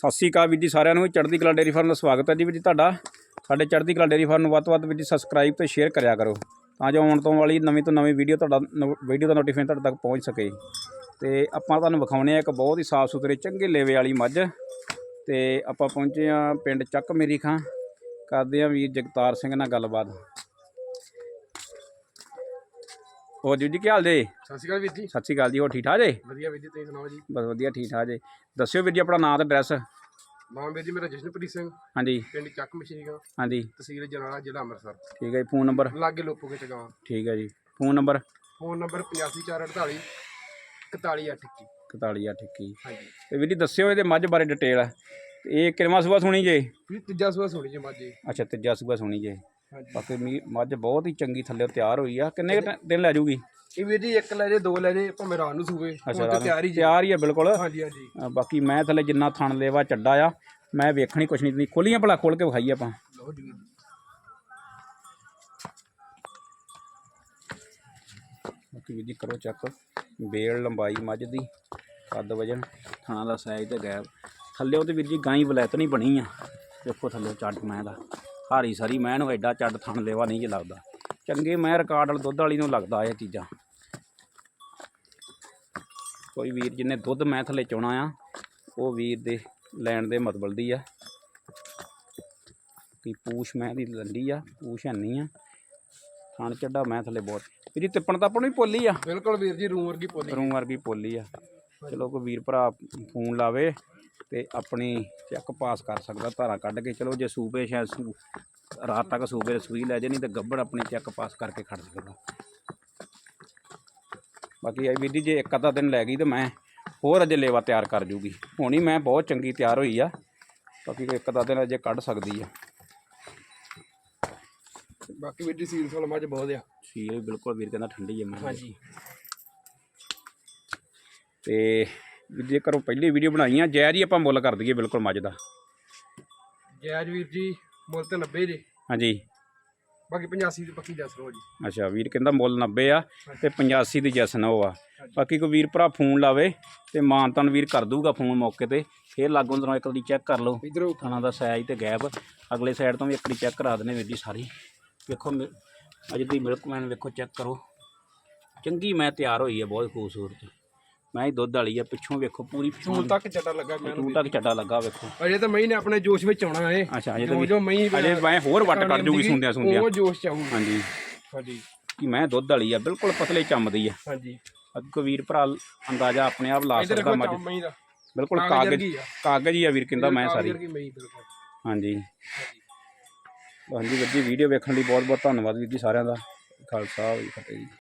ਸਤਿ ਸ਼੍ਰੀ ਅਕਾਲ ਵੀਰ ਜੀ ਸਾਰਿਆਂ ਨੂੰ। ਚੜ੍ਹਦੀ ਕਲਾ ਡੇਰੀ ਫਾਰਮ ਦਾ ਸਵਾਗਤ ਹੈ ਜੀ ਵੀਰ ਜੀ ਤੁਹਾਡਾ। ਸਾਡੇ ਚੜ੍ਹਦੀ ਕਲਾ ਡੇਰੀ ਫਾਰਮ ਨੂੰ ਵੱਧ ਤੋਂ ਵੱਧ ਵੀਰ ਜੀ ਸਬਸਕ੍ਰਾਈਬ ਤੇ ਸ਼ੇਅਰ ਕਰਿਆ ਕਰੋ। ਤਾਂ ਜੋ ਆਉਣ ਤੋਂ ਵਾਲੀ ਨਵੀਂ ਤੋਂ ਨਵੀਂ ਵੀਡੀਓ ਤੁਹਾਡਾ ਵੀਡੀਓ ਦਾ ਨੋਟੀਫਿਕੇਸ਼ਨ ਤੁਹਾਡੇ ਤੱਕ ਪਹੁੰਚ ਸਕੇ। ਤੇ ਆਪਾਂ ਤੁਹਾਨੂੰ ਵਿਖਾਉਣੇ ਆ ਇੱਕ ਬਹੁਤ ਹੀ ਸਾਫ਼ ਸੁਥਰੇ ਚੰਗੇ ਲੇਵੇ ਵਾਲੀ ਮੱਝ। ਤੇ ਆਪਾਂ ਪਹੁੰਚੇ ਆ ਪਿੰਡ ਚੱਕ ਮੇਰੀ ਖਾਂ। ਕਰਦੇ ਆ ਵੀਰ ਜਗਤਾਰ ਸਿੰਘ ਨਾਲ ਗੱਲਬਾਤ। ਹੋਰ ਜੀ ਜੀ ਕੀ ਹਾਲ ਜੇ? ਸਤਿ ਸ਼੍ਰੀ ਅਕਾਲ ਵੀਰ ਜੀ। ਸਤਿ ਸ਼੍ਰੀ ਅਕਾਲ ਜੀ ਹੋਰ ਠੀਕ ਠਾਕ ਜੇ? ਵਧੀਆ ਵੀਰ ਜੀ ਤੁਸੀਂ ਸੁਣਾਓ ਜੀ? ਬਸ ਵਧੀਆ ਠੀਕ ਠਾਕ ਜੇ। ਦੱਸਿਓ ਵੀਰ ਜੀ ਆਪਣਾ ਨਾਮ ਤੇ ਐਡਰੈਸ ਨਾਮ ਵੀਰ ਜੀ ਮੇਰਾ ਜਸ਼ਨਪ੍ਰੀਤ ਸਿੰਘ। ਹਾਂਜੀ। ਪਿੰਡ ਚੱਕ ਮਸ਼ੀਗਾ ਹਾਂਜੀ। ਤਹਿਸੀਲ ਜਨਾਲਾ ਜ਼ਿਲ੍ਹਾ ਅੰਮ੍ਰਿਤਸਰ। ਠੀਕ ਹੈ ਜੀ ਫੋਨ ਨੰਬਰ? ਲਾਗੇ ਲੋਪੋਗੇ ਚਗਾਵਾਂ ਠੀਕ ਹੈ ਜੀ। Phone number? ਫੋਨ ਨੰਬਰ 8548 41821 41821 ਹਾਂਜੀ। ਤੇ ਵੀਰ ਜੀ ਦੱਸਿਓ ਇਹਦੇ ਮੱਝ ਬਾਰੇ ਡਿਟੇਲ ਇਹ ਕਿੰਨਵਾਂ ਸੂਆ ਸੁਣੀ ਜੇ? ਵੀਰ ਤੀਜਾ ਸੂਆ ਸੁਣੀ ਜੀ ਮਾਜੀ ਅੱਛਾ ਤੀਜਾ ਸੂਆ ਸੁਣੀ ਜੇ। ਬਾਕੀ ਮੀ- ਮੱਝ ਬਹੁਤ ਹੀ ਚੰਗੀ ਥੱਲੇ ਤਿਆਰ ਹੋਈ ਆ। ਕਿੰਨੇ ਕੁ ਦਿਨ ਲੈ ਜੂਗੀ? ਇਹ ਵੀਰ ਜੀ ਇੱਕ ਲੈ ਜੇ ਦੋ ਲੈ ਜੇ ਭਾਵੇਂ ਰਾਤ ਨੂੰ ਸੂਵੇ। ਹੁਣ ਤੇ ਤਿਆਰ ਹੀ ਜੀ। ਤਿਆਰ ਹੀ ਆ ਬਿਲਕੁਲ। ਹਾਂਜੀ ਹਾਂਜੀ। ਅ, ਬਾਕੀ ਮੈਂ ਥੱਲੇ ਜਿੰਨਾ ਥਣ ਲੈਵਾ ਚੱਡਾ ਆ ਮੈਂ ਵੇਖਣੀ ਕੁਛ ਨਹੀਂ। ਖੋਲੀਆਂ ਭਲਾ ਖੋਲ ਕੇ ਵਿਖਾਈ ਆਪਾਂ। ਲਓ ਜੀ ਵੀਰ ਜੀ। ਬਾਕੀ ਵੀਰ ਜੀ ਕਰੋ ਚੈੱਕ। ਬੇਲ ਲੰਬਾਈ ਮੱਝ ਦੀ ਕੱਦ ਵਜਨ ਥਣਾ ਦਾ ਸਾਈਜ਼ ਤੇ ਗੈਪ। ਥੱਲੇ ਉਹਦੇ ਵੀਰ ਜੀ ਗਾਈ ਵਲੈਤ ਨਹੀਂ ਬਣੀ ਆ। ਦੇਖੋ ਥੱਲੇ ਚੱਡ ਮੈਂ ਦਾ। ਹਾਰੀ ਸਾਰੀ ਮੈਂ ਨੂੰ ਐਡਾ ਚੱਡ ਥਣ ਲੈਵਾ ਨਹੀਂ ਜੇ ਲੱਗਦਾ। ਚੰਗੇ ਮੈਂ ਰਿਕਾਰਡ ਵਾਲ ਦੁੱਧ ਵਾਲੀ ਨੂੰ ਲੱਗਦਾ ਇਹ ਚੀਜ਼ਾਂ। ਕੋਈ ਵੀਰ ਜਿਹਨੇ ਦੁੱਧ ਮੈਂ ਥੱਲੇ ਚੋਣਾ ਆ ਉਹ ਵੀਰ ਦੇ ਲੈਣ ਦੇ ਮਤਬਲ ਦੀ ਆ। ਕਿ ਪੂਛ ਮੈਂ ਦੀ ਲੰਡੀ ਆ ਪੂਛ ਹੈਨੀ ਆ। ਥਣ ਚੱਡਾ ਮੈਂ ਥੱਲੇ ਬਹੁਤ। ਵੀਰ ਜੀ ਤਿੱਪਣ ਤਾਂ ਆਪਾਂ ਨੂੰ ਵੀ ਪੋਲੀ ਆ? ਬਿਲਕੁਲ ਵੀਰ ਜੀ ਰੂਮ ਵਰਗੀ ਪੋਲੀ ਰੂੰ ਵਰਗੀ ਪੋਲੀ ਆ। ਚਲੋ ਕੋਈ ਵੀਰ ਭਰਾ ਫੋਨ ਲਾਵੇ। ਤੇ ਆਪਣੀ ਚੈੱਕ ਪਾਸ ਕਰ ਸਕਦਾ ਧਾਰਾ ਕੱਢ ਕੇ ਚਲੋ ਜੇ ਸੂਬੇ ਸ਼ਾਇਦ ਸੂ ਰਾਤ ਤੱਕ ਸੂਬੇ ਦੀ ਸੂਈ ਲੈ ਜੇ ਨਹੀਂ ਤੇ ਗੱਬੜ ਆਪਣੀ ਚੈੱਕ ਪਾਸ ਕਰਕੇ ਖੜ ਸਕਦਾ ਬਾਕੀ ਇਹ ਵੀਰ ਜੀ ਜੇ ਇੱਕ ਅੱਧਾ ਦਿਨ ਲੈ ਗਈ ਤੇ ਮੈਂ ਹੋਰ ਅਜੇ ਲੇਵਾ ਤਿਆਰ ਕਰ ਜੂਗੀ। ਹੁਣੀ ਮੈਂ ਬਹੁਤ ਚੰਗੀ ਤਿਆਰ ਹੋਈ ਆ ਬਾਕੀ ਇੱਕ ਅੱਧਾ ਦਿਨ ਅਜੇ ਕੱਢ ਸਕਦੀ ਆ। ਬਾਕੀ ਵੀਰ ਜੀ ਸੀਲ ਸੋਲ ਮੱਝ ਬਹੁਤ ਆ। ਸੀਲ ਬਿਲਕੁਲ ਵੀਰ ਕਹਿੰਦਾ ਠੰਡੀ ਹੈ ਮੈਂ ਹਾਂਜੀ। ਤੇ ਜੀ ਕਰੋ ਪਹਿਲੀ ਵੀਡੀਓ ਬਣਾਈ ਆ ਜੈ ਜੀ ਆਪਾਂ ਮੁੱਲ ਕਰ ਦਈਏ ਬਿਲਕੁਲ ਮੱਝ ਦਾ। ਜਾਇਜ਼ ਵੀਰ ਜੀ ਮੁੱਲ ਤੇ 90 ਜੀ। ਹਾਂਜੀ। ਬਾਕੀ 85 ਦੀ ਪੱਕੀ ਦੱਸ ਲਓ ਜੀ। ਅੱਛਾ ਵੀਰ ਕਹਿੰਦਾ ਮੁੱਲ 90 ਆ ਤੇ 85 ਦੀ ਜਸਨ ਉਹ ਆ। ਬਾਕੀ ਕੋਈ ਵੀਰ ਭਰਾ ਫੋਨ ਲਾਵੇ ਤੇ ਮਾਨਤਨ ਵੀਰ ਕਰ ਦੂਗਾ ਫੋਨ ਮੌਕੇ ਤੇ ਫੇਰ ਲਾਗੋਂ ਤੋਂ ਇੱਕ ਵਾਰੀ ਚੈੱਕ ਕਰ ਲਓ। ਇਧਰੋਂ ਥਾਣਾ ਦਾ ਸਾਈਜ਼ ਤੇ ਗੈਪ ਅਗਲੇ ਸਾਈਡ ਤੋਂ ਵੀ ਇੱਕ ਵਾਰੀ ਚੈੱਕ ਕਰਾ ਦਨੇ ਵੀਰ ਜੀ ਸਾਰੀ। ਵੇਖੋ ਅੱਜ ਦੀ ਮਿਲਕਮੈਨ ਵੇਖੋ ਚੈੱਕ ਕਰੋ। ਚੰਗੀ ਮੈਂ ਤਿਆਰ ਹੋਈ ਹੈ ਬਹੁਤ ਖੂਬਸੂਰਤ। ਮੈਂ ਹੀ ਦੁੱਧ ਵਾਲੀ ਆ ਪਿੱਛੋਂ ਵੇਖੋ ਪੂਰੀ ਸੂਲ ਤੱਕ ਚੱਟਾ ਲੱਗਾ ਮੈਂ ਤੂੰ ਤੱਕ ਚੱਡਾ ਲੱਗਾ ਵੇਖੋ। ਅਜੇ ਤਾਂ ਮਈ ਨੇ ਆਪਣੇ ਜੋਸ਼ ਵਿੱਚ ਆਉਣਾ ਏ। ਅੱਛਾ ਅਜੇ ਤਾਂ ਜੋ ਵੀ- ਜੋ ਮਈ ਅਜੇ ਮੈਂ ਹੋਰ ਵੱਟ ਕੱਢ ਜੂਗੀ ਸੁੰਦਿਆਂ ਸੁੰਦਿਆਂ ਉਹ ਜੋਸ਼ ਚ ਆਊਗੀ। ਹਾਂਜੀ। ਹਾਂਜੀ। ਕਿ ਮੈਂ ਦੁੱਧ ਵਾਲੀ ਆ ਬਿਲਕੁਲ ਪਤਲੇ ਚੰਮਦੀ ਆ। ਹਾਂਜੀ। ਅੱਗੋਂ ਵੀਰ ਭਰਾ ਅੰਦਾਜ਼ਾ ਆਪਣੇ ਆਪ ਲਾ ਸਕਦਾ ਮੱਝ। ਮਈ ਦਾ। ਬਿਲਕੁਲ ਕਾਗਜ਼ ਕਾਗਜ਼ ਵਰਗੀ ਆ। ਕਾਗਜ਼ ਹੀ ਆ ਵੀਰ ਕਹਿੰਦਾ ਮੈਂ ਸਾਰੀ। ਕੀ ਮਈ ਬਿਲਕੁਲ। ਹਾਂਜੀ। ਹਾਂਜੀ। ਹਾਂਜੀ ਵੀਰ ਜੀ ਵੀਡੀਓ ਵੇਖਣ ਲਈ ਬਹੁਤ ਬਹੁਤ ਧੰਨਵਾਦ ਵੀਰ ਜੀ ਸਾਰਿਆਂ ਦਾ। ਖਾਲਸਾ ਵਾਹਿਗੁਰੂ ਜੀ ਕੀ ਫਤਿਹ ਜੀ।